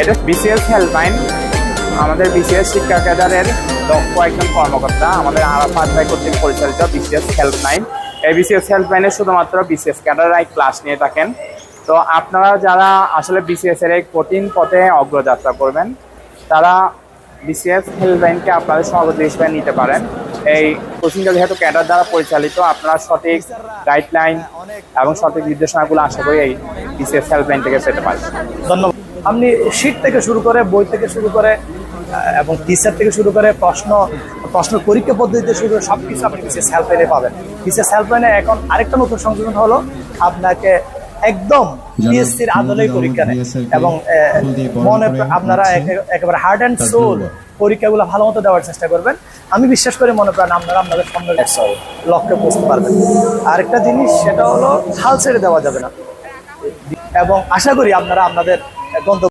এটা BCS helpline আমাদের BCS শিক্ষা ক্যাডারের দক্ষ একজন কর্মকর্তা। আমাদের আরাফাত ভাই কর্তৃক পরিচালিত বিসিএস হেল্পলাইন এই বিসিএস হেল্পলাইনে শুধুমাত্র বিসিএস ক্যাডাররাই ক্লাস নিয়ে থাকেন। তো আপনারা যারা আসলে বিসিএস এর এই কঠিন পথে অগ্রযাত্রা করবেন, তারা বিসিএস হেল্পলাইনকে আপনাদের সহযোগী হিসেবে নিতে পারেন। এই কোচিংটা যেহেতু ক্যাডার দ্বারা পরিচালিত, আপনারা সঠিক গাইডলাইন এবং সঠিক নির্দেশনাগুলো আশা করি এই বিসিএস হেল্পলাইন থেকে পেতে পারেন ধন্যবাদ। আপনি শীট থেকে শুরু করে বই থেকে শুরু করে এবং টিচার থেকে শুরু করে প্রশ্ন প্রশ্ন পরীক্ষা পদ্ধতিতে শুরু করে সব কিছু আপনি বিশেষ হেল্পলাইনে পাবেন। বিশেষ হেল্পলাইনে এখন আরেকটা নতুন সংযোজন হলো আপনাকে একদম পিএসসির আদলেই পরীক্ষা নেয়। এবং মনে আপনারা একেবারে হার্ড অ্যান্ড সোল পরীক্ষাগুলো ভালো মতো দেওয়ার চেষ্টা করবেন। আমি বিশ্বাস করি মনে প্রাণ আপনারা আপনাদের সামনে লক্ষ্যে পৌঁছতে পারবেন। আরেকটা জিনিস সেটা হলো হাল ছেড়ে দেওয়া যাবে না। এবং আশা করি আপনারা আপনাদের è